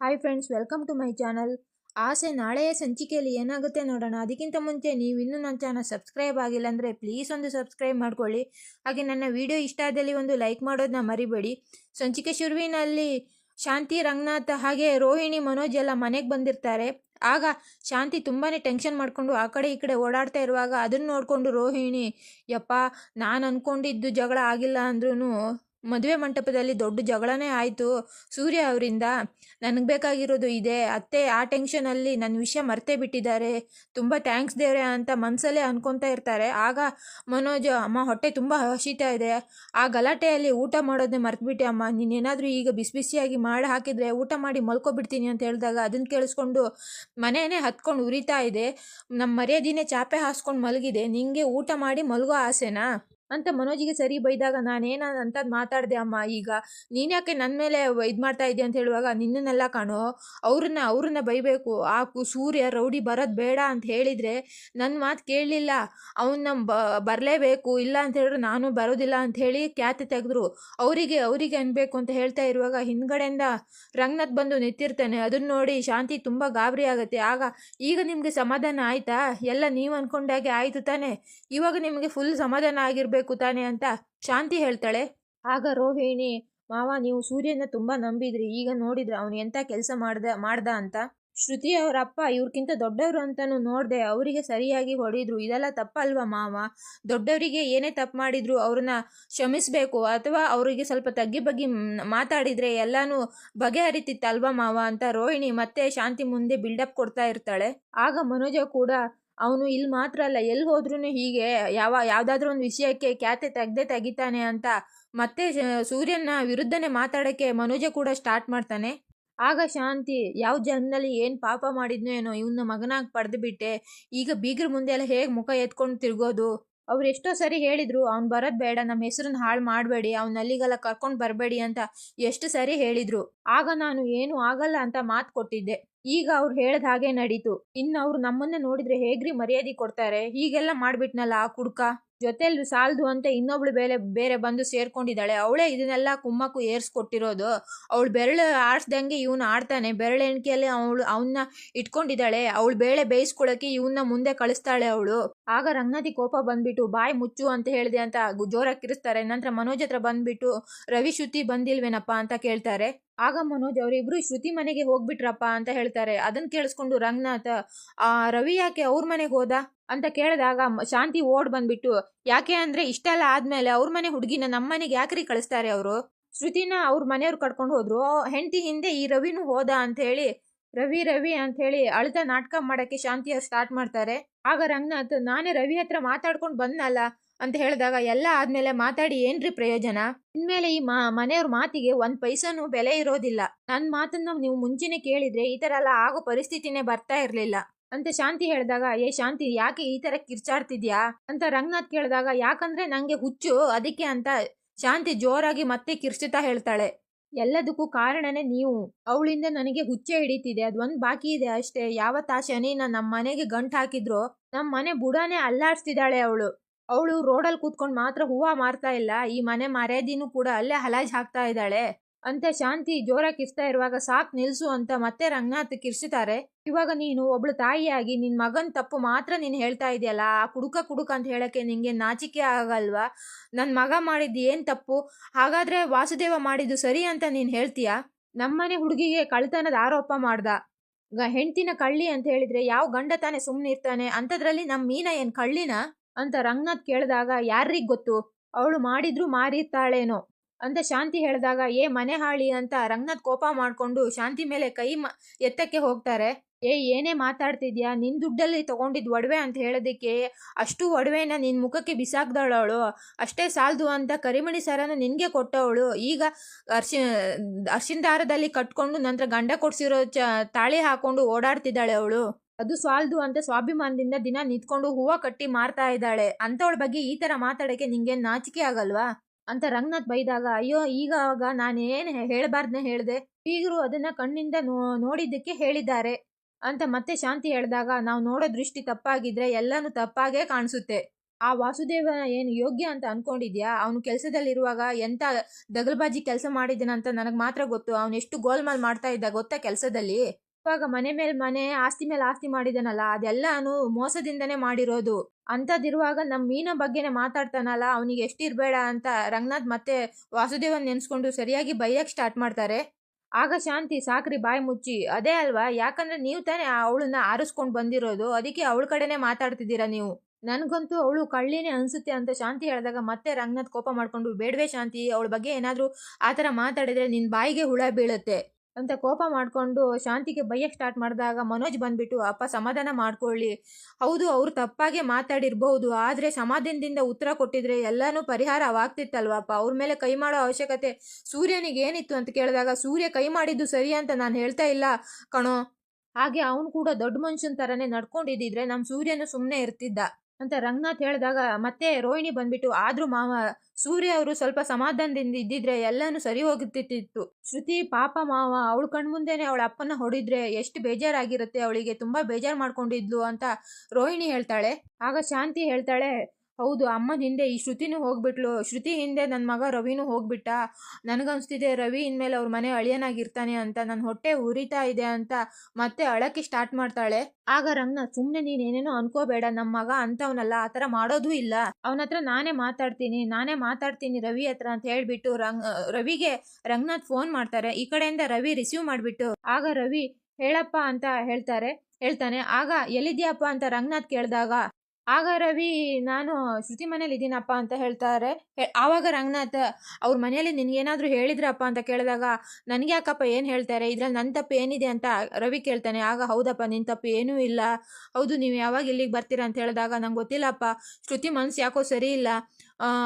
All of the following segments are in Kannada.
Hi friends welcome to my channel ಆಸೆ ನಾಳೆಯ ಸಂಚಿಕೆಯಲ್ಲಿ ಏನಾಗುತ್ತೆ ನೋಡೋಣ. ಅದಕ್ಕಿಂತ ಮುಂಚೆ ನೀವು ಇನ್ನೂ ನನ್ನ ಚಾನಲ್ ಸಬ್ಸ್ಕ್ರೈಬ್ ಆಗಿಲ್ಲ ಅಂದರೆ ಪ್ಲೀಸ್ ಒಂದು ಸಬ್ಸ್ಕ್ರೈಬ್ ಮಾಡ್ಕೊಳ್ಳಿ. ಹಾಗೆ ನನ್ನ ವಿಡಿಯೋ ಇಷ್ಟ ಆದಲ್ಲಿ ಒಂದು ಲೈಕ್ ಮಾಡೋದನ್ನ ಮರಿಬೇಡಿ. ಸಂಚಿಕೆ ಶುರುವಿನಲ್ಲಿ ಶಾಂತಿ, ರಂಗನಾಥ್ ಹಾಗೆ ರೋಹಿಣಿ, ಮನೋಜ್ ಎಲ್ಲ ಮನೆಗೆ ಬಂದಿರ್ತಾರೆ. ಆಗ ಶಾಂತಿ ತುಂಬಾ ಟೆನ್ಷನ್ ಮಾಡಿಕೊಂಡು ಆ ಕಡೆ ಈ ಕಡೆ ಓಡಾಡ್ತಾ ಇರುವಾಗ ಅದನ್ನು ನೋಡಿಕೊಂಡು ರೋಹಿಣಿ, ಯಪ್ಪ, ನಾನು ಅಂದ್ಕೊಂಡಿದ್ದು ಜಗಳ ಆಗಿಲ್ಲ ಅಂದ್ರೂ ಮದುವೆ ಮಂಟಪದಲ್ಲಿ ದೊಡ್ಡ ಜಗಳನೇ ಆಯಿತು. ಸೂರ್ಯ ಅವರಿಂದ, ನನಗೆ ಬೇಕಾಗಿರೋದು ಇದೆ. ಅತ್ತೆ ಆ ಟೆನ್ಷನಲ್ಲಿ ನನ್ನ ವಿಷಯ ಮರ್ತೇ ಬಿಟ್ಟಿದ್ದಾರೆ. ತುಂಬ ಥ್ಯಾಂಕ್ಸ್ ದೇವ್ರೆ ಅಂತ ಮನಸ್ಸಲ್ಲೇ ಅನ್ಕೊತಾ ಇರ್ತಾರೆ. ಆಗ ಮನೋಜ್, ಅಮ್ಮ, ಹೊಟ್ಟೆ ತುಂಬ ಹಸಿತಾ ಇದೆ. ಆ ಗಲಾಟೆಯಲ್ಲಿ ಊಟ ಮಾಡೋದನ್ನೇ ಮರ್ತುಬಿಟ್ಟೆ, ಅಮ್ಮ. ನೀನೇನಾದರೂ ಈಗ ಬಿಸಿ ಬಿಸಿಯಾಗಿ ಮಾಡಿ ಹಾಕಿದರೆ ಊಟ ಮಾಡಿ ಮಲ್ಕೊಬಿಡ್ತೀನಿ ಅಂತ ಹೇಳಿದಾಗ ಅದನ್ನು ಕೇಳಿಸ್ಕೊಂಡು ಮನೆಯೇ ಹತ್ಕೊಂಡು ಉರಿತಾ ಇದೆ. ನಮ್ಮ ಮರ್ಯಾದಿನೇ ಚಾಪೆ ಹಾಸ್ಕೊಂಡು ಮಲಗಿದೆ. ನಿಂಗೆ ಊಟ ಮಾಡಿ ಮಲಗೋ ಆಸೆನಾ? ಅಂತ ಮನೋಜಿಗೆ ಸರಿ ಬೈದಾಗ ನಾನೇನ ಅಂತ ಮಾತಾಡಿದೆ, ಅಮ್ಮ, ಈಗ ನೀನ್ಯಾಕೆ ನನ್ನ ಮೇಲೆ ಇದು ಮಾಡ್ತಾ ಇದ್ದೆ ಅಂತ ಹೇಳುವಾಗ, ನಿನ್ನನ್ನೆಲ್ಲ ಕಾಣೋ, ಅವ್ರನ್ನ ಅವ್ರನ್ನ ಬೈಬೇಕು. ಆ ಸೂರ್ಯ, ರೌಡಿ ಬರೋದು ಬೇಡ ಅಂತ ಹೇಳಿದರೆ ನನ್ನ ಮಾತು ಕೇಳಲಿಲ್ಲ. ಅವನ್ನ ಬ, ಬರಲೇಬೇಕು. ಇಲ್ಲ ಅಂತ ಹೇಳಿದ್ರೆ ನಾನು ಬರೋದಿಲ್ಲ ಅಂತ ಹೇಳಿ ಖ್ಯಾತಿ ತೆಗೆದ್ರು. ಅವರಿಗೆ ಅವರಿಗೆ ಅನ್ಬೇಕು ಅಂತ ಹೇಳ್ತಾ ಇರುವಾಗ ಹಿಂದ್ಗಡೆಯಿಂದ ರಂಗನಾಥ್ ಬಂದು ನಿಂತಿರ್ತಾನೆ. ಅದನ್ನ ನೋಡಿ ಶಾಂತಿ ತುಂಬ ಗಾಬರಿ ಆಗುತ್ತೆ. ಆಗ ಈಗ ನಿಮಗೆ ಸಮಾಧಾನ ಆಯ್ತಾ? ಎಲ್ಲ ನೀವು ಅನ್ಕೊಂಡಾಗೆ ಆಯಿತು ತಾನೆ. ಇವಾಗ ನಿಮಗೆ ಫುಲ್ ಸಮಾಧಾನ ಆಗಿರಬೇಕು. ತಾನೆ ಅಂತ ಶಾಂತಿ ಹೇಳ್ತಾಳೆ. ಆಗ ರೋಹಿಣಿ, ಮಾವ ನೀವು ಸೂರ್ಯನ ತುಂಬಾ ನಂಬಿದ್ರಿ, ಈಗ ನೋಡಿದ್ರೆ ಅವನು ಎಂತ ಕೆಲಸ ಮಾಡ್ದ ಮಾಡ್ದ ಅಂತ. ಶ್ರುತಿ ಅವರ ಅಪ್ಪ ಇವ್ರಕ್ಕಿಂತ ದೊಡ್ಡವರು ಅಂತಾನು ನೋಡಿದೆ ಅವರಿಗೆ ಸರಿಯಾಗಿ ಹೊಡಿದ್ರು. ಇದೆಲ್ಲ ತಪ್ಪಲ್ವಾ ಮಾವ? ದೊಡ್ಡವರಿಗೆ ಏನೇ ತಪ್ಪು ಮಾಡಿದ್ರು ಅವ್ರನ್ನ ಕ್ಷಮಿಸಬೇಕು ಅಥವಾ ಅವರಿಗೆ ಸ್ವಲ್ಪ ತಗ್ಗಿ ಬಗ್ಗಿ ಮಾತಾಡಿದ್ರೆ ಎಲ್ಲಾನು ಬಗೆಹರಿತಿತ್ತಲ್ವಾ ಮಾವ ಅಂತ ರೋಹಿಣಿ ಮತ್ತೆ ಶಾಂತಿ ಮುಂದೆ ಬಿಲ್ಡಪ್ ಕೊಡ್ತಾ ಇರ್ತಾಳೆ. ಆಗ ಮನೋಜ ಕೂಡ ಅವನು ಇಲ್ಲಿ ಮಾತ್ರ ಅಲ್ಲ, ಎಲ್ಲಿ ಹೋದ್ರೂ ಹೀಗೆ, ಯಾವ, ಯಾವುದಾದ್ರೂ ಒಂದು ವಿಷಯಕ್ಕೆ ಖ್ಯಾತೆ ತೆಗ್ದೇ ತೆಗಿತಾನೆ ಅಂತ ಮತ್ತೆ ಸೂರ್ಯನ ವಿರುದ್ಧನೇ ಮಾತಾಡೋಕ್ಕೆ ಮನೋಜ ಕೂಡ ಸ್ಟಾರ್ಟ್ ಮಾಡ್ತಾನೆ. ಆಗ ಶಾಂತಿ, ಯಾವ ಜನ್ಮದಲ್ಲಿ ಏನು ಪಾಪ ಮಾಡಿದ್ನೋ ಏನೋ ಇವನ್ನ ಮಗನಾಗಿ ಪಡೆದುಬಿಟ್ಟೆ ಈಗ ಬೀಗ್ರ ಮುಂದೆ ಎಲ್ಲ ಹೇಗೆ ಮುಖ ಎತ್ಕೊಂಡು ತಿರ್ಗೋದು? ಅವ್ರು ಎಷ್ಟೋ ಸರಿ ಹೇಳಿದ್ರು, ಅವ್ನು ಬರೋದು ಬೇಡ ನಮ್ಮ ಹೆಸರನ್ನ ಹಾಳು ಮಾಡಬೇಡಿ, ಅವ್ನ ಅಲ್ಲಿಗೆಲ್ಲ ಕರ್ಕೊಂಡು ಬರಬೇಡಿ ಅಂತ ಎಷ್ಟು ಸರಿ ಹೇಳಿದ್ರು. ಆಗ ನಾನು ಏನು ಆಗಲ್ಲ ಅಂತ ಮಾತು ಕೊಟ್ಟಿದ್ದೆ. ಈಗ ಅವ್ರು ಹೇಳ್ದ ಹಾಗೆ ನಡೀತು. ಇನ್ನು ಅವ್ರು ನಮ್ಮನ್ನ ನೋಡಿದ್ರೆ ಹೇಗ್ರಿ ಮರ್ಯಾದೆ ಕೊಡ್ತಾರೆ? ಹೀಗೆಲ್ಲ ಮಾಡ್ಬಿಟ್ನಲ್ಲ ಆ ಕುಡ್ಕ? ಜೊತೆಯಲ್ಲಿ ಸಾಲದು ಅಂತ ಇನ್ನೊಬ್ಳು ಬೇರೆ ಬೇರೆ ಬಂದು ಸೇರ್ಕೊಂಡಿದ್ದಾಳೆ. ಅವಳೇ ಇದನ್ನೆಲ್ಲ ಕುಮ್ಮಕ್ಕು ಏರ್ಸ್ಕೊಟ್ಟಿರೋದು. ಅವಳು ಬೆರಳು ಆಡ್ಸ್ದಂಗೆ ಇವನು ಆಡ್ತಾನೆ. ಬೆರಳು ಎಣಿಕೆಯಲ್ಲಿ ಅವಳು ಅವನ್ನ ಇಟ್ಕೊಂಡಿದ್ದಾಳೆ. ಅವಳು ಬೇಳೆ ಬೇಯಿಸ್ಕೊಳಕ್ಕೆ ಇವನ್ನ ಮುಂದೆ ಕಳಿಸ್ತಾಳೆ ಅವಳು. ಆಗ ರಂಗನಾಥಿ ಕೋಪ ಬಂದ್ಬಿಟ್ಟು, ಬಾಯಿ ಮುಚ್ಚು ಅಂತ ಹೇಳಿದೆ ಅಂತ ಜೋರಾಗಿ ಕಿರಿಸ್ತಾರೆ ನಂತರ ಮನೋಜ್ ಹತ್ರ ಬಂದ್ಬಿಟ್ಟು, ರವಿ, ಶ್ರುತಿ ಬಂದಿಲ್ವೇನಪ್ಪ? ಅಂತ ಕೇಳ್ತಾರೆ. ಆಗ ಮನೋಜ್ ಅವರಿಬ್ರು, ಶ್ರುತಿ ಮನೆಗೆ ಹೋಗ್ಬಿಟ್ರಪ್ಪ? ಅಂತ ಹೇಳ್ತಾರೆ. ಅದನ್ನ ಕೇಳಿಸ್ಕೊಂಡು ರಂಗನಾಥ್, ಆ, ರವಿ ಯಾಕೆ ಅವ್ರ ಮನೆಗೆ ಹೋದ? ಅಂತ ಕೇಳಿದಾಗ ಶಾಂತಿ ಓಡ್ ಬಂದ್ಬಿಟ್ಟು, ಯಾಕೆ ಅಂದ್ರೆ ಇಷ್ಟೆಲ್ಲ ಆದ್ಮೇಲೆ ಅವ್ರ ಮನೆ ಹುಡುಗಿನ ನಮ್ಮ ಮನೆಗೆ ಯಾಕ್ರಿ ಕಳಿಸ್ತಾರೆ ಅವರು? ಶ್ರುತಿನ ಅವ್ರ ಮನೆಯವ್ರು ಕಟ್ಕೊಂಡು ಹೋದ್ರು. ಹೆಂಡತಿ ಹಿಂದೆ ಈ ರವಿನೂ ಹೋದ? ಅಂತ ಹೇಳಿ ರವಿ ರವಿ ಅಂತ ಹೇಳಿ ಅಳ್ದ ನಾಟಕ ಮಾಡೋಕ್ಕೆ ಶಾಂತಿ ಸ್ಟಾರ್ಟ್ ಮಾಡ್ತಾರೆ. ಆಗ ರಂಗನಾಥ್, ನಾನೇ ರವಿ ಹತ್ರ ಮಾತಾಡ್ಕೊಂಡು ಬಂದ್ನಲ್ಲ ಅಂತ ಹೇಳಿದಾಗ ಎಲ್ಲ ಆದ್ಮೇಲೆ ಮಾತಾಡಿ, ಏನ್ರಿ ಪ್ರಯೋಜನ? ಇನ್ಮೇಲೆ ಈ ಮಾ, ಮನೆಯವ್ರ ಮಾತಿಗೆ ಒಂದ್ ಪೈಸನೂ ಬೆಲೆ ಇರೋದಿಲ್ಲ. ನನ್ನ ಮಾತನ್ನ ನೀವು ಮುಂಚೆನೆ ಕೇಳಿದ್ರೆ ಈ ತರ ಎಲ್ಲ ಆಗೋ ಪರಿಸ್ಥಿತಿನೇ ಬರ್ತಾ ಇರ್ಲಿಲ್ಲ. ಅಂತ ಶಾಂತಿ ಹೇಳಿದಾಗ, ಏ ಶಾಂತಿ, ಯಾಕೆ ಈ ತರ ಕಿರ್ಚಾಡ್ತಿದ್ಯಾ? ಅಂತ ರಂಗನಾಥ್ ಕೇಳಿದಾಗ, ಯಾಕಂದ್ರೆ ನಂಗೆ ಹುಚ್ಚು, ಅದಕ್ಕೆ ಅಂತ ಶಾಂತಿ ಜೋರಾಗಿ ಮತ್ತೆ ಕಿರ್ಚುತ್ತಾ ಹೇಳ್ತಾಳೆ. ಎಲ್ಲದಕ್ಕೂ ಕಾರಣನೇ ನೀವು. ಅವಳಿಂದ ನನಗೆ ಹುಚ್ಚೆ ಹಿಡಿತಿದೆ. ಅದೊಂದು ಬಾಕಿ ಇದೆ ಅಷ್ಟೇ. ಯಾವ ಆ ಶನಿನ ನಮ್ಮ ಮನೆಗೆ ಗಂಟು ಹಾಕಿದ್ರು ನಮ್ಮ ಮನೆ ಬುಡಾನೇ ಅಲ್ಲಾಡ್ಸ್ತಿದ್ದಾಳೆ ಅವಳು. ಅವಳು ರೋಡಲ್ಲಿ ಕೂತ್ಕೊಂಡು ಮಾತ್ರ ಹೂವು ಮಾರ್ತಾ ಇಲ್ಲ. ಈ ಮನೆ ಮರ್ಯಾದಿನೂ ಕೂಡ ಅಲ್ಲೇ ಹಲಾಜ್ ಹಾಕ್ತಾ ಇದ್ದಾಳೆ. ಅಂತ ಶಾಂತಿ ಜೋರಾಗಿ ಕಿರ್ತಾ ಇರುವಾಗ ಸಾಕ್ ನಿಲ್ಸು ಅಂತ ಮತ್ತೆ ರಂಗನಾಥ್ ಕಿರ್ಸುತ್ತಾರೆ ಇವಾಗ ನೀನು ಒಬ್ಳು ತಾಯಿಯಾಗಿ ನಿನ್ ಮಗನ್ ತಪ್ಪು ಮಾತ್ರ ನೀನು ಹೇಳ್ತಾ ಇದೆಯಲ್ಲ? ಆ ಕುಡುಕ ಕುಡುಕ ಅಂತ ಹೇಳಕ್ಕೆ ನಿಂಗೆ ನಾಚಿಕೆ ಆಗಲ್ವಾ? ನನ್ನ ಮಗ ಮಾಡಿದ್ದು ಏನ್ ತಪ್ಪು? ಹಾಗಾದ್ರೆ ವಾಸುದೇವ ಮಾಡಿದ್ದು ಸರಿ ಅಂತ ನೀನು ಹೇಳ್ತೀಯಾ? ನಮ್ಮನೆ ಹುಡುಗಿಗೆ ಕಳ್ತನದ ಆರೋಪ ಮಾಡ್ದ. ಹೆಂಡ್ತಿನ ಕಳ್ಳಿ ಅಂತ ಹೇಳಿದ್ರೆ ಯಾವ ಗಂಡ ತಾನೆ ಸುಮ್ಮನೆ ಇರ್ತಾನೆ? ಅಂಥದ್ರಲ್ಲಿ ನಮ್ಮ ಮೀನಾ ಏನ್ ಕಳ್ಳಿನ? ಅಂತ ರಂಗನಾಥ್ ಕೇಳಿದಾಗ ಯಾರಿಗ್ ಗೊತ್ತು? ಅವಳು ಮಾಡಿದ್ರು ಮಾರಿರ್ತಾಳೇನೋ? ಅಂತ ಶಾಂತಿ ಹೇಳಿದಾಗ, ಏ ಮನೆ ಹಾಳಿ ಅಂತ ರಂಗನಾಥ್ ಕೋಪ ಮಾಡಿಕೊಂಡು ಶಾಂತಿ ಮೇಲೆ ಕೈ ಮ, ಎತ್ತಕ್ಕೆ ಹೋಗ್ತಾರೆ. ಏ, ಏನೇ ಮಾತಾಡ್ತಿದ್ಯಾ? ನಿನ್ ದುಡ್ಡಲ್ಲಿ ತಗೊಂಡಿದ್ ಒಡವೆ ಅಂತ ಹೇಳೋದಕ್ಕೆ ಅಷ್ಟು ಒಡವೆನ ನಿನ್ ಮುಖಕ್ಕೆ ಬಿಸಾಕ್ದವಳವಳು ಅಷ್ಟೇ ಸಾಲದು ಅಂತ ಕರಿಮಣಿ ಸರನ ನಿನಗೆ ಕೊಟ್ಟವಳು. ಈಗ ಅರ್ಶಿ, ಅರ್ಶಿನ ದಾರದಲ್ಲಿ ಕಟ್ಕೊಂಡು ನಂತರ ಗಂಡ ಕೊಡ್ಸಿರೋ ಚ, ತಾಳಿ ಹಾಕೊಂಡು ಓಡಾಡ್ತಿದ್ದಾಳೆ ಅವಳು. ಅದು ಸಾಲದು ಅಂತ ಸ್ವಾಭಿಮಾನದಿಂದ ದಿನ ನಿಂತ್ಕೊಂಡು ಹೂವು ಕಟ್ಟಿ ಮಾರ್ತಾ ಇದ್ದಾಳೆ. ಅಂತವಳ ಬಗ್ಗೆ ಈ ತರ ಮಾತಾಡಕ್ಕೆ ನಿಂಗೆ ನಾಚಿಕೆ ಆಗಲ್ವಾ? ಅಂತ ರಂಗನಾಥ್ ಬೈದಾಗ, ಅಯ್ಯೋ, ಈಗ ಆವಾಗ ನಾನೇನು ಹೇಳಬಾರ್ದನ್ನ ಹೇಳಿದೆ? ಈಗರು ಅದನ್ನ ಕಣ್ಣಿಂದ ನೋ, ನೋಡಿದ್ದಕ್ಕೆ ಹೇಳಿದ್ದಾರೆ ಅಂತ ಮತ್ತೆ ಶಾಂತಿ ಹೇಳಿದಾಗ, ನಾವು ನೋಡೋ ದೃಷ್ಟಿ ತಪ್ಪಾಗಿದ್ರೆ ಎಲ್ಲಾನು ತಪ್ಪಾಗೇ ಕಾಣಿಸುತ್ತೆ. ಆ ವಾಸುದೇವ ಏನು ಯೋಗ್ಯ ಅಂತ ಅನ್ಕೊಂಡಿದ್ಯಾ? ಅವನು ಕೆಲಸದಲ್ಲಿರುವಾಗ ಎಂತ ದಗಲ್ಬಾಜಿ ಕೆಲಸ ಮಾಡಿದ್ದಾನಂತ ನನಗೆ ಮಾತ್ರ ಗೊತ್ತು. ಅವನು ಎಷ್ಟು ಗೋಲ್ಮಾಲ್ ಮಾಡ್ತಾ ಇದ್ದ ಗೊತ್ತಾ ಕೆಲಸದಲ್ಲಿ? ಇವಾಗ ಮನೆ ಮೇಲೆ ಮನೆ ಆಸ್ತಿ ಮೇಲೆ ಆಸ್ತಿ ಮಾಡಿದಾನಲ್ಲ, ಅದೆಲ್ಲಾನು ಮೋಸದಿಂದನೇ ಮಾಡಿರೋದು. ಅಂತದಿರುವಾಗ ನಮ್ಮ ಮೀನ ಬಗ್ಗೆನೇ ಮಾತಾಡ್ತಾನಲ್ಲ, ಅವನಿಗೆ ಎಷ್ಟಿರಬೇಡ ಅಂತ ರಂಗನಾಥ್ ಮತ್ತೆ ವಾಸುದೇವನ್ ನೆನ್ಸ್ಕೊಂಡು ಸರಿಯಾಗಿ ಬೈಯಕ್ ಸ್ಟಾರ್ಟ್ ಮಾಡ್ತಾರೆ. ಆಗ ಶಾಂತಿ, ಸಾಕ್ರಿ, ಬಾಯಿ ಮುಚ್ಚಿ, ಅದೇ ಅಲ್ವಾ, ಯಾಕಂದ್ರೆ ನೀವು ತಾನೇ ಅವಳನ್ನ ಆರಿಸ್ಕೊಂಡು ಬಂದಿರೋದು, ಅದಕ್ಕೆ ಅವಳ ಕಡೆನೆ ಮಾತಾಡ್ತಿದ್ದೀರಾ ನೀವು? ನನಗಂತೂ ಅವಳು ಕಳ್ಳಿನೇ ಅನ್ಸುತ್ತೆ ಅಂತ ಶಾಂತಿ ಹೇಳಿದಾಗ ಮತ್ತೆ ರಂಗನಾಥ್ ಕೋಪ ಮಾಡ್ಕೊಂಡು, ಬೇಡವೇ ಶಾಂತಿ, ಅವಳ ಬಗ್ಗೆ ಏನಾದರೂ ಆ ಥರ ಮಾತಾಡಿದ್ರೆ ನಿನ್ನ ಬಾಯಿಗೆ ಹುಳ ಬೀಳುತ್ತೆ. ಅಂತ ಕೋಪ ಮಾಡಿಕೊಂಡು ಶಾಂತಿಗೆ ಬೈಯಕ್ಕೆ ಸ್ಟಾರ್ಟ್ ಮಾಡಿದಾಗ ಮನೋಜ್ ಬಂದ್ಬಿಟ್ಟು, ಅಪ್ಪ, ಸಮಾಧಾನ ಮಾಡ್ಕೊಳ್ಳಿ. ಹೌದು, ಅವ್ರು ತಪ್ಪಾಗೆ ಮಾತಾಡಿರ್ಬಹುದು. ಆದರೆ ಸಮಾಧಾನದಿಂದ ಉತ್ತರ ಕೊಟ್ಟಿದ್ರೆ ಎಲ್ಲನೂ ಪರಿಹಾರವಾಗ್ತಿತ್ತಲ್ವಪ್ಪ. ಅವ್ರ ಮೇಲೆ ಕೈ ಮಾಡೋ ಅವಶ್ಯಕತೆ ಸೂರ್ಯನಿಗೆ ಏನಿತ್ತು ಅಂತ ಕೇಳಿದಾಗ, ಸೂರ್ಯ ಕೈ ಮಾಡಿದ್ದು ಸರಿ ಅಂತ ನಾನು ಹೇಳ್ತಾ ಇಲ್ಲ ಕಣೋ. ಹಾಗೆ ಅವನು ಕೂಡ ದೊಡ್ಡ ಮನುಷ್ಯನ ಥರನೇ ನಡ್ಕೊಂಡಿದ್ದಿದ್ರೆ ನಮ್ಮ ಸೂರ್ಯನು ಸುಮ್ಮನೆ ಇರ್ತಿದ್ದ. ಅಂತ ರಂಗನಾಥ್ ಹೇಳಿದಾಗ, ಮತ್ತೆ ರೋಹಿಣಿ ಬಂದ್ಬಿಟ್ಟು, ಆದ್ರೂ ಮಾವ, ಸೂರ್ಯ ಅವರು ಸ್ವಲ್ಪ ಸಮಾಧಾನದಿಂದ ಇದ್ದಿದ್ರೆ ಎಲ್ಲಾನು ಸರಿ ಹೋಗುತ್ತಿತ್ತು. ಶ್ರುತಿ, ಪಾಪ ಮಾವ, ಅವಳ ಕಣ್ಮುಂದೆನೆ ಅವಳ ಅಪ್ಪನ ಹೊಡಿದ್ರೆ ಎಷ್ಟು ಬೇಜಾರಾಗಿರುತ್ತೆ, ಅವಳಿಗೆ ತುಂಬಾ ಬೇಜಾರು ಮಾಡ್ಕೊಂಡಿದ್ಲು, ಅಂತ ರೋಹಿಣಿ ಹೇಳ್ತಾಳೆ. ಆಗ ಶಾಂತಿ ಹೇಳ್ತಾಳೆ ಹೌದು ಅಮ್ಮನ ಹಿಂದೆ ಈ ಶ್ರುತಿನೂ ಹೋಗ್ಬಿಟ್ಲು. ಶ್ರುತಿ ಹಿಂದೆ ನನ್ನ ಮಗ ರವಿನೂ ಹೋಗ್ಬಿಟ್ಟ. ನನಗನ್ಸ್ತಿದೆ, ರವಿ ಇನ್ಮೇಲೆ ಅವ್ರ ಮನೆ ಅಳಿಯನಾಗಿರ್ತಾನೆ ಅಂತ ನನ್ನ ಹೊಟ್ಟೆ ಉರಿತಾ ಇದೆ ಅಂತ ಮತ್ತೆ ಅಳಕ್ಕೆ ಸ್ಟಾರ್ಟ್ ಮಾಡ್ತಾಳೆ. ಆಗ ರಂಗನಾಥ್ ಸುಮ್ಮನೆ ನೀನೇನೇನೋ ಅನ್ಕೋಬೇಡ ನಮ್ಮ ಮಗ ಅಂತವನಲ್ಲ, ಆ ಥರ ಮಾಡೋದೂ ಇಲ್ಲ. ಅವನ ಹತ್ರ ನಾನೇ ಮಾತಾಡ್ತೀನಿ ನಾನೇ ಮಾತಾಡ್ತೀನಿ ರವಿ ಹತ್ರ ಅಂತ ಹೇಳ್ಬಿಟ್ಟು ರಂಗ್, ರವಿಗೆ ರಂಗನಾಥ್ ಫೋನ್ ಮಾಡ್ತಾರೆ. ಈ ಕಡೆಯಿಂದ ರವಿ ರಿಸೀವ್ ಮಾಡಿಬಿಟ್ಟು, ಆಗ ರವಿ, ಹೇಳಪ್ಪ ಅಂತ ಹೇಳ್ತಾರೆ, ಹೇಳ್ತಾನೆ. ಆಗ, ಎಲ್ಲಿದ್ಯಪ್ಪ ಅಂತ ರಂಗನಾಥ್ ಕೇಳಿದಾಗ ಆಗ ರವಿ, ನಾನು ಶ್ರುತಿ ಮನೇಲಿ ಇದ್ದೀನಪ್ಪ ಅಂತ ಹೇಳ್ತಾರೆ. ಆವಾಗ ರಂಗನಾಥ್, ಅವ್ರ ಮನೆಯಲ್ಲಿ ನಿನಗೇನಾದರೂ ಹೇಳಿದ್ರಪ್ಪ ಅಂತ ಕೇಳಿದಾಗ ನನಗೆ ಯಾಕಪ್ಪ ಏನು ಹೇಳ್ತಾರೆ? ಇದ್ರಲ್ಲಿ ನನ್ನ ತಪ್ಪು ಏನಿದೆ ಅಂತ ರವಿ ಕೇಳ್ತಾನೆ. ಆಗ, ಹೌದಪ್ಪ ನಿನ್ನ ತಪ್ಪು ಏನೂ ಇಲ್ಲ. ಹೌದು, ನೀವು ಯಾವಾಗ ಇಲ್ಲಿಗೆ ಬರ್ತೀರಾ? ಅಂತ ಹೇಳಿದಾಗ, ನಂಗೆ ಗೊತ್ತಿಲ್ಲಪ್ಪ. ಶ್ರುತಿ ಮನಸ್ಸು ಯಾಕೋ ಸರಿ ಇಲ್ಲ.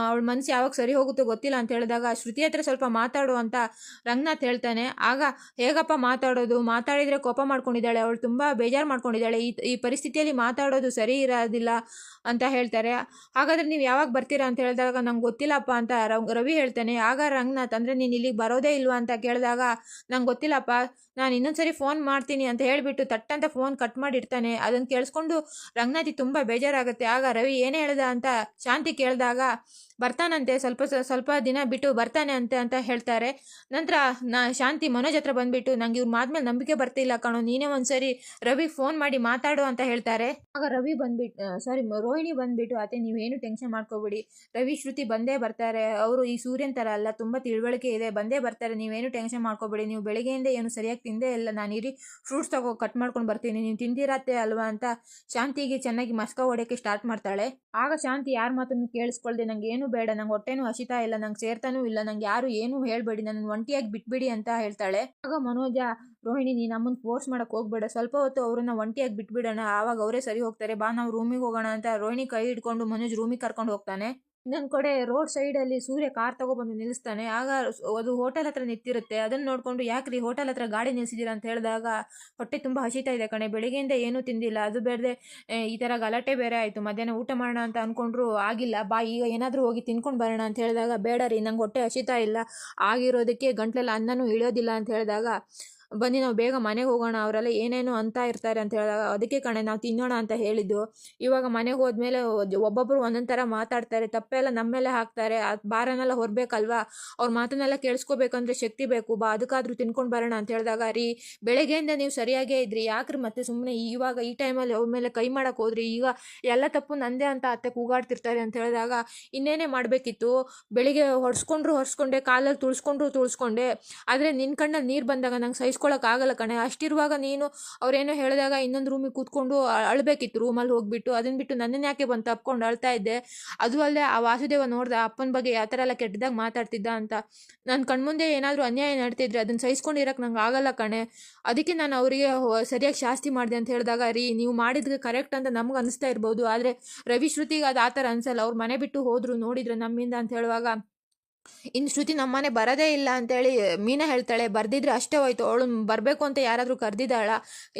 ಅವಳ ಮನಸ್ಸು ಯಾವಾಗ ಸರಿ ಹೋಗುತ್ತೋ ಗೊತ್ತಿಲ್ಲ ಅಂತ ಹೇಳಿದಾಗ, ಶ್ರುತಿ ಹತ್ರ ಸ್ವಲ್ಪ ಮಾತಾಡು ಅಂತ ರಂಗನಾಥ್ ಹೇಳ್ತಾನೆ. ಆಗ ಹೇಗಪ್ಪ ಮಾತಾಡೋದು? ಮಾತಾಡಿದರೆ ಕೋಪ ಮಾಡ್ಕೊಂಡಿದ್ದಾಳೆ. ಅವಳು ತುಂಬ ಬೇಜಾರು ಮಾಡ್ಕೊಂಡಿದ್ದಾಳೆ. ಈ ಈ ಪರಿಸ್ಥಿತಿಯಲ್ಲಿ ಮಾತಾಡೋದು ಸರಿ ಇರೋದಿಲ್ಲ ಅಂತ ಹೇಳ್ತಾರೆ. ಹಾಗಾದ್ರೆ ನೀವು ಯಾವಾಗ ಬರ್ತೀರಾ ಅಂತ ಹೇಳಿದಾಗ, ನಂಗೆ ಗೊತ್ತಿಲ್ಲಪ್ಪ ಅಂತ ರವ್- ಹೇಳ್ತಾನೆ. ಆಗ ರಂಗನಾಥ್, ಅಂದರೆ ನೀನು ಇಲ್ಲಿಗೆ ಬರೋದೇ ಇಲ್ವಾ ಅಂತ ಕೇಳಿದಾಗ, ನಂಗೆ ಗೊತ್ತಿಲ್ಲಪ್ಪ. ನಾನು ಇನ್ನೊಂದು ಸರಿ ಫೋನ್ ಮಾಡ್ತೀನಿ ಅಂತ ಹೇಳಿಬಿಟ್ಟು ತಟ್ಟಂತ ಫೋನ್ ಕಟ್ ಮಾಡಿರ್ತಾನೆ ಅದನ್ನು ಕೇಳಿಸ್ಕೊಂಡು ರಂಗನಾಥಿ ತುಂಬ ಬೇಜಾರಾಗುತ್ತೆ. ಆಗ ರವಿ ಏನು ಹೇಳ್ದ ಅಂತ ಶಾಂತಿ ಕೇಳಿದಾಗ ಬರ್ತಾನಂತೆ, ಸ್ವಲ್ಪ ಸ್ವಲ್ಪ ದಿನ ಬಿಟ್ಟು ಬರ್ತಾನೆ ಅಂತೆ ಅಂತ ಹೇಳ್ತಾರೆ. ನಂತರ ನಾ, ಶಾಂತಿ ಮನೋಜ್ ಹತ್ರ ಬಂದ್ಬಿಟ್ಟು, ನಂಗೆ ಇವ್ರ ಮಾದ್ಮೇಲೆ ನಂಬಿಕೆ ಬರ್ತಿಲ್ಲ ಕಣೋ, ನೀನೇ ಒಂದ್ಸರಿ ರವಿ ಫೋನ್ ಮಾಡಿ ಮಾತಾಡು ಅಂತ ಹೇಳ್ತಾರೆ. ಆಗ ರವಿ ಬಂದ್ಬಿಟ್ಟು ಸಾರಿ ರೋಹಿಣಿ ಬಂದ್ಬಿಟ್ಟು ಅತ್ತೆ ನೀವೇನು ಟೆನ್ಷನ್ ಮಾಡ್ಕೋಬೇಡಿ. ರವಿ, ಶ್ರುತಿ ಬಂದೇ ಬರ್ತಾರೆ. ಅವರು ಈ ಸೂರ್ಯನ್ ಥರ ಅಲ್ಲ, ತುಂಬ ತಿಳುವಳಿಕೆ ಇದೆ. ಬಂದೇ ಬರ್ತಾರೆ. ನೀವೇನು ಟೆನ್ಷನ್ ಮಾಡ್ಕೋಬೇಡಿ. ನೀವು ಬೆಳಗ್ಗೆಯಿಂದ ಏನು ಸರಿಯಾಗಿ ತಿಂದೇ ಇಲ್ಲ. ನಾನು ಇರಿ ಫ್ರೂಟ್ಸ್ ತಗೋ ಕಟ್ ಮಾಡ್ಕೊಂಡು ಬರ್ತೀನಿ. ನೀವು ತಿಂದಿರತ್ತೆ ಅಲ್ವಾ? ಅಂತ ಶಾಂತಿಗೆ ಚೆನ್ನಾಗಿ ಮಸ್ಕ ಹೊಡೆಯೋಕ್ಕೆ ಸ್ಟಾರ್ಟ್ ಮಾಡ್ತಾಳೆ. ಆಗ ಶಾಂತಿ ಯಾರ ಮಾತನ್ನು ಕೇಳಿಸ್ಕೊಳ್ದೆ. ನಂಗೆ ಏನು ಬೇಡ, ನಂಗೆ ಹೊಟ್ಟೆನೂ ಹಸಿತಾ ಇಲ್ಲ, ನಂಗೆ ಸೇರ್ತಾನೂ ಇಲ್ಲ, ನಂಗೆ ಯಾರು ಏನೂ ಹೇಳ್ಬೇಡಿ ನನ್ನ ಒಂಟಿಯಾಗಿ ಬಿಟ್ಬಿಡಿ ಅಂತ ಹೇಳ್ತಾಳೆ. ಆಗ ಮನೋಜ, ರೋಹಿಣಿ, ನೀನು ನಮ್ಮನ್ನು ಫೋರ್ಸ್ ಮಾಡಕ್ಕೆ ಹೋಗ್ಬೇಡ, ಸ್ವಲ್ಪ ಹೊತ್ತು ಅವ್ರನ್ನ ಒಂಟಿಯಾಗಿ ಬಿಟ್ಬಿಡೋಣ, ಆವಾಗ ಅವರೇ ಸರಿ ಹೋಗ್ತಾರೆ, ಬಾ ನಾವು ರೂಮಿಗೆ ಹೋಗೋಣ ಅಂತ. ರೋಹಿಣಿ ಕೈ ಹಿಡ್ಕೊಂಡು ಮನೋಜ್ ರೂಮಿಗೆ ಕರ್ಕೊಂಡು ಹೋಗ್ತಾನೆ. ಇನ್ನೊಂದು ಕಡೆ ರೋಡ್ ಸೈಡಲ್ಲಿ ಸೂರ್ಯ ಕಾರ್ ತಗೊಬಂದು ನಿಲ್ಲಿಸ್ತಾನೆ. ಆಗ ಅದು ಹೋಟೆಲ್ ಹತ್ರ ನಿಂತಿರುತ್ತೆ. ಅದನ್ನು ನೋಡಿಕೊಂಡು ಯಾಕ್ರಿ ಹೋಟೆಲ್ ಹತ್ರ ಗಾಡಿ ನಿಲ್ಸಿದೀರ ಅಂತ ಹೇಳಿದಾಗ ಹೊಟ್ಟೆ ತುಂಬ ಹಸಿತಾ ಇದೆ ಕಣೆ. ಬೆಳಿಗ್ಗೆಯಿಂದ ಏನೂ ತಿಂದಿಲ್ಲ. ಅದು ಬೇಡದೆ ಈ ಥರ ಗಲಾಟೆ ಬೇರೆ ಆಯಿತು. ಮಧ್ಯಾಹ್ನ ಊಟ ಮಾಡೋಣ ಅಂತ ಅಂದ್ಕೊಂಡ್ರು ಆಗಿಲ್ಲ. ಬಾ, ಈಗ ಏನಾದರೂ ಹೋಗಿ ತಿನ್ಕೊಂಡು ಬರೋಣ ಅಂತ ಹೇಳಿದಾಗ ಬೇಡ ರೀ, ನಂಗೆ ಹೊಟ್ಟೆ ಹಸಿತಾ ಇಲ್ಲ. ಆಗಿರೋದಕ್ಕೆ ಗಂಟ್ಲಲ್ಲಿ ಅನ್ನನೂ ಇಳಿಯೋದಿಲ್ಲ ಅಂತ ಹೇಳಿದಾಗ ಬನ್ನಿ ನಾವು ಬೇಗ ಮನೆಗೆ ಹೋಗೋಣ, ಅವರೆಲ್ಲ ಏನೇನೋ ಅಂತ ಇರ್ತಾರೆ ಅಂತ ಹೇಳಿದಾಗ, ಅದಕ್ಕೆ ಕಣೆ ನಾವು ತಿನ್ನೋಣ ಅಂತ ಹೇಳಿದ್ದು. ಇವಾಗ ಮನೆಗೆ ಹೋದ್ಮೇಲೆ ಒಬ್ಬೊಬ್ಬರು ಒಂದೊಂದು ಥರ ಮಾತಾಡ್ತಾರೆ ತಪ್ಪೆಲ್ಲ ನಮ್ಮ ಮೇಲೆ ಹಾಕ್ತಾರೆ ಆ ಭಾರನೆಲ್ಲ ಹೊರಬೇಕಲ್ವಾ? ಅವ್ರ ಮಾತನ್ನೆಲ್ಲ ಕೇಳಿಸ್ಕೋಬೇಕಂದ್ರೆ ಶಕ್ತಿ ಬೇಕು, ಬಾ ಅದಕ್ಕಾದ್ರೂ ತಿನ್ಕೊಂಡು ಬರೋಣ ಅಂತ ಹೇಳಿದಾಗ, ರೀ, ಬೆಳಗ್ಗೆಯಿಂದ ನೀವು ಸರಿಯಾಗೇ ಇದ್ರಿ, ಯಾಕ್ರಿ ಮತ್ತೆ ಸುಮ್ಮನೆ ಇವಾಗ ಈ ಟೈಮಲ್ಲಿ ಅವ್ರ ಮೇಲೆ ಕೈ ಮಾಡಕ್ಕೆ ಹೋದ್ರಿ? ಈಗ ಎಲ್ಲ ತಪ್ಪು ನಂದೇ ಅಂತ ಅತ್ತೆ ಕೂಗಾಡ್ತಿರ್ತಾರೆ ಅಂತ ಹೇಳಿದಾಗ, ಇನ್ನೇನೇ ಮಾಡಬೇಕಿತ್ತು? ಬೆಳಿಗ್ಗೆ ಹೊಡ್ಸ್ಕೊಂಡ್ರು ಹೊಡ್ಸ್ಕೊಂಡೆ ಕಾಲಲ್ಲಿ ತುಳಿಸ್ಕೊಂಡ್ರು ತುಳಿಸ್ಕೊಂಡೆ, ಆದರೆ ನಿನ್ನ ಕಣ್ಣಲ್ಲಿ ನೀರು ಬಂದಾಗ ನಂಗೆ ಸಹಿಸ್ಕೊಳಕ್ಕಾಗಲ್ಲ ಕಣೆ. ಅಷ್ಟಿರುವಾಗ ನೀನು ಅವ್ರೇನೋ ಹೇಳಿದಾಗ ಇನ್ನೊಂದು ರೂಮಿಗೆ ಕೂತ್ಕೊಂಡು ಅಳಬೇಕಿತ್ತು ಅಳ್ಬೇಕಿತ್ತು ರೂಮಲ್ಲಿ ಹೋಗ್ಬಿಟ್ಟು ಅದನ್ನ ಬಿಟ್ಟು ನನ್ನನ್ನು ಯಾಕೆ ಬಂದು ತಪ್ಕೊಂಡು ಅಳ್ತಾ ಇದ್ದೆ? ಅದು ಅಲ್ಲದೆ ಆ ವಾಸುದೇವ ನೋಡ್ದೆ ಅಪ್ಪನ ಬಗ್ಗೆ ಯಾವ ಥರ ಎಲ್ಲ ಕೆಟ್ಟದಾಗ ಮಾತಾಡ್ತಿದ್ದ ಅಂತ. ನನ್ನ ಕಣ್ಮುಂದೆ ಏನಾದರೂ ಅನ್ಯಾಯ ನಡ್ತಿದ್ರೆ ಅದನ್ನು ಸಹಿಸ್ಕೊಂಡಿರೋಕೆ ನಂಗೆ ಆಗಲ್ಲ ಕಣೆ. ಅದಕ್ಕೆ ನಾನು ಅವರಿಗೆ ಸರಿಯಾಗಿ ಶಾಸ್ತಿ ಮಾಡಿದೆ ಅಂತ ಹೇಳಿದಾಗ, ರೀ, ನೀವು ಮಾಡಿದ್ರೆ ಕರೆಕ್ಟ್ ಅಂತ ನಮ್ಗೆ ಅನಿಸ್ತಾ ಇರ್ಬೋದು. ಆದರೆ ರವಿ ಶ್ರುತಿಗೆ ಅದು ಆ ಥರ ಅನ್ಸಲ್ಲ. ಅವ್ರು ಮನೆ ಬಿಟ್ಟು ಹೋದರು ನೋಡಿದ್ರೆ ನಮ್ಮಿಂದ ಅಂತ ಹೇಳುವಾಗ ಇನ್ನು ಶ್ರುತಿ ನಮ್ಮನೆ ಬರೋದೇ ಇಲ್ಲ ಅಂತೇಳಿ ಮೀನಾ ಹೇಳ್ತಾಳೆ, ಬರ್ದಿದ್ರೆ ಅಷ್ಟೇ ಹೋಯ್ತು. ಅವಳು ಬರಬೇಕು ಅಂತ ಯಾರಾದರೂ ಕರೆದಿದ್ದಾಳ?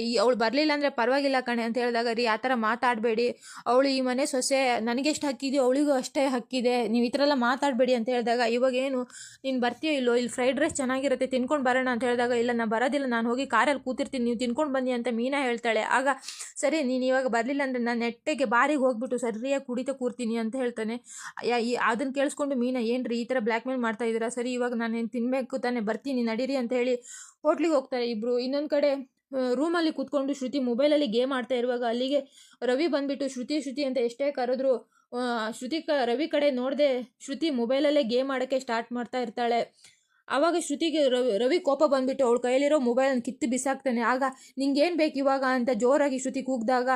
ಈ ಅವಳು ಬರಲಿಲ್ಲ ಅಂದರೆ ಪರವಾಗಿಲ್ಲ ಕಣೆ ಅಂತ ಹೇಳಿದಾಗ, ರೀ, ಆ ಥರ ಮಾತಾಡಬೇಡಿ. ಅವಳು ಈ ಮನೆ ಸೊಸೆ ನನಗೆಷ್ಟು ಹಕ್ಕಿದೆಯೋ ಅವಳಿಗೂ ಅಷ್ಟೇ ಹಕ್ಕಿದೆ. ನೀವು ಈ ಥರ ಎಲ್ಲ ಮಾತಾಡಬೇಡಿ ಅಂತ ಹೇಳಿದಾಗ, ಇವಾಗ ಏನು, ನೀನು ಬರ್ತೀಯೋ ಇಲ್ಲೋ? ಇಲ್ಲಿ ಫ್ರೈಡ್ ರೈಸ್ ಚೆನ್ನಾಗಿರುತ್ತೆ, ತಿನ್ಕೊಂಡು ಬರೋಣ ಅಂತ ಹೇಳಿದಾಗ, ಇಲ್ಲ ನಾನು ಬರೋದಿಲ್ಲ, ನಾನು ಹೋಗಿ ಕಾರಲ್ಲಿ ಕೂತಿರ್ತೀನಿ, ನೀವು ತಿನ್ಕೊಂಡು ಬನ್ನಿ ಅಂತ ಮೀನಾ ಹೇಳ್ತಾಳೆ. ಆಗ, ಸರಿ, ನೀನು ಇವಾಗ ಬರಲಿಲ್ಲ ಅಂದರೆ ನಾನು ನೆಟ್ಟೆಗೆ ಬಾರಿಗೆ ಹೋಗ್ಬಿಟ್ಟು ಸರಿಯಾಗಿ ಕುಡಿತಾ ಕೂರ್ತೀನಿ ಅಂತ ಹೇಳ್ತಾನೆ. ಅದನ್ನು ಕೇಳಿಸ್ಕೊಂಡು ಮೀನಾ ಏನು ರೀ ಈ ಥರ ಮೇಲ್ ಮಾಡ್ತಾ ಇದ್ದೀರಾ? ಸರಿ, ಇವಾಗ ನಾನೇನು ತಿನ್ನಬೇಕು ತಾನೇ, ಬರ್ತೀನಿ, ನಡೀರಿ ಅಂತ ಹೇಳಿ ಹೋಟ್ಲಿಗೆ ಹೋಗ್ತಾರೆ ಇಬ್ಬರು ಇನ್ನೊಂದು ಕಡೆ ರೂಮಲ್ಲಿ ಕೂತ್ಕೊಂಡು ಶ್ರುತಿ ಮೊಬೈಲಲ್ಲಿ ಗೇಮ್ ಆಡ್ತಾ ಇರುವಾಗ ಅಲ್ಲಿಗೆ ರವಿ ಬಂದ್ಬಿಟ್ಟು, ಶ್ರುತಿ ಶ್ರುತಿ ಅಂತ ಎಷ್ಟೇ ಕರೆದ್ರು ಶ್ರುತಿ ಕ, ರವಿ ಕಡೆ ನೋಡದೆ ಶ್ರುತಿ ಮೊಬೈಲಲ್ಲೇ ಗೇಮ್ ಆಡೋಕ್ಕೆ ಸ್ಟಾರ್ಟ್ ಮಾಡ್ತಾ ಇರ್ತಾಳೆ. ಆವಾಗ ಶ್ರುತಿಗೆ ರವಿ ರವಿ ಕೋಪ ಬಂದ್ಬಿಟ್ಟು ಅವಳ ಕೈಯಲ್ಲಿರೋ ಮೊಬೈಲನ್ನು ಕಿತ್ತು ಬಿಸಾಕ್ತಾನೆ. ಆಗ, ನಿಂಗೇನು ಬೇಕು ಇವಾಗ ಅಂತ ಜೋರಾಗಿ ಶ್ರುತಿ ಕೂಗಿದಾಗ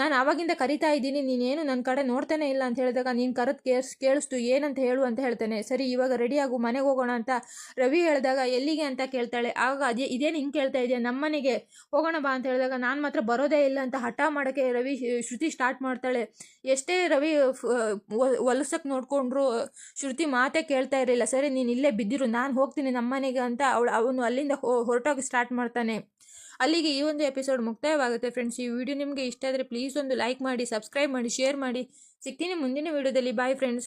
ನಾನು ಆವಾಗಿಂದ ಕರಿತಾ ಇದ್ದೀನಿ, ನೀನೇನು ನನ್ನ ಕಡೆ ನೋಡ್ತಾನೆ ಇಲ್ಲ ಅಂತ ಹೇಳಿದಾಗ ನೀನು ಕರೆದು ಕೇಳಿಸ್ ಕೇಳಿಸ್ತು, ಏನಂತ ಹೇಳು ಅಂತ ಹೇಳ್ತಾನೆ. ಸರಿ, ಇವಾಗ ರೆಡಿಯಾಗು ಮನೆಗೆ ಹೋಗೋಣ ಅಂತ ರವಿ ಹೇಳಿದಾಗ ಎಲ್ಲಿಗೆ ಅಂತ ಕೇಳ್ತಾಳೆ. ಆಗ ಅದೇ, ಇದೇನು ಹಿಂಗೆ ಕೇಳ್ತಾ ಇದೆಯಾ? ನಮ್ಮನೆಗೆ ಹೋಗೋಣ ಬಾ ಅಂತ ಹೇಳಿದಾಗ ನಾನು ಮಾತ್ರ ಬರೋದೇ ಇಲ್ಲ ಅಂತ ಹಠ ಮಾಡೋಕ್ಕೆ ರವಿ, ಶ್ರುತಿ ಸ್ಟಾರ್ಟ್ ಮಾಡ್ತಾಳೆ. ಎಷ್ಟೇ ರವಿ ಹೊಲಸಕ್ಕೆ ನೋಡಿಕೊಂಡ್ರು, ಶ್ರುತಿ ಮಾತೇ ಕೇಳ್ತಾ ಇರಲಿಲ್ಲ. ಸರಿ, ನೀನು ಇಲ್ಲೇ ಬಿದ್ದಿರು, ನಾನು ಹೋಗ್ತೀನಿ ನಮ್ಮ ಮನೆಗೆ ಅಂತ ಅವಳು, ಅವನು ಅಲ್ಲಿಂದ ಹೊರಟೋಗಿ ಸ್ಟಾರ್ಟ್ ಮಾಡ್ತಾನೆ. ಅಲ್ಲಿಗೆ ಈ ಒಂದು ಎಪಿಸೋಡ್ ಮುಕ್ತಾಯವಾಗುತ್ತೆ. ಫ್ರೆಂಡ್ಸ್ ಈ ವಿಡಿಯೋ ನಿಮಗೆ ಇಷ್ಟ ಆದರೆ ಪ್ಲೀಸ್ ಒಂದು ಲೈಕ್ ಮಾಡಿ ಸಬ್ಸ್ಕ್ರೈಬ್ ಮಾಡಿ ಶೇರ್ ಮಾಡಿ. ಸಿಗ್ತೀನಿ ಮುಂದಿನ ವಿಡಿಯೋದಲ್ಲಿ ಬಾಯ್ ಫ್ರೆಂಡ್ಸ್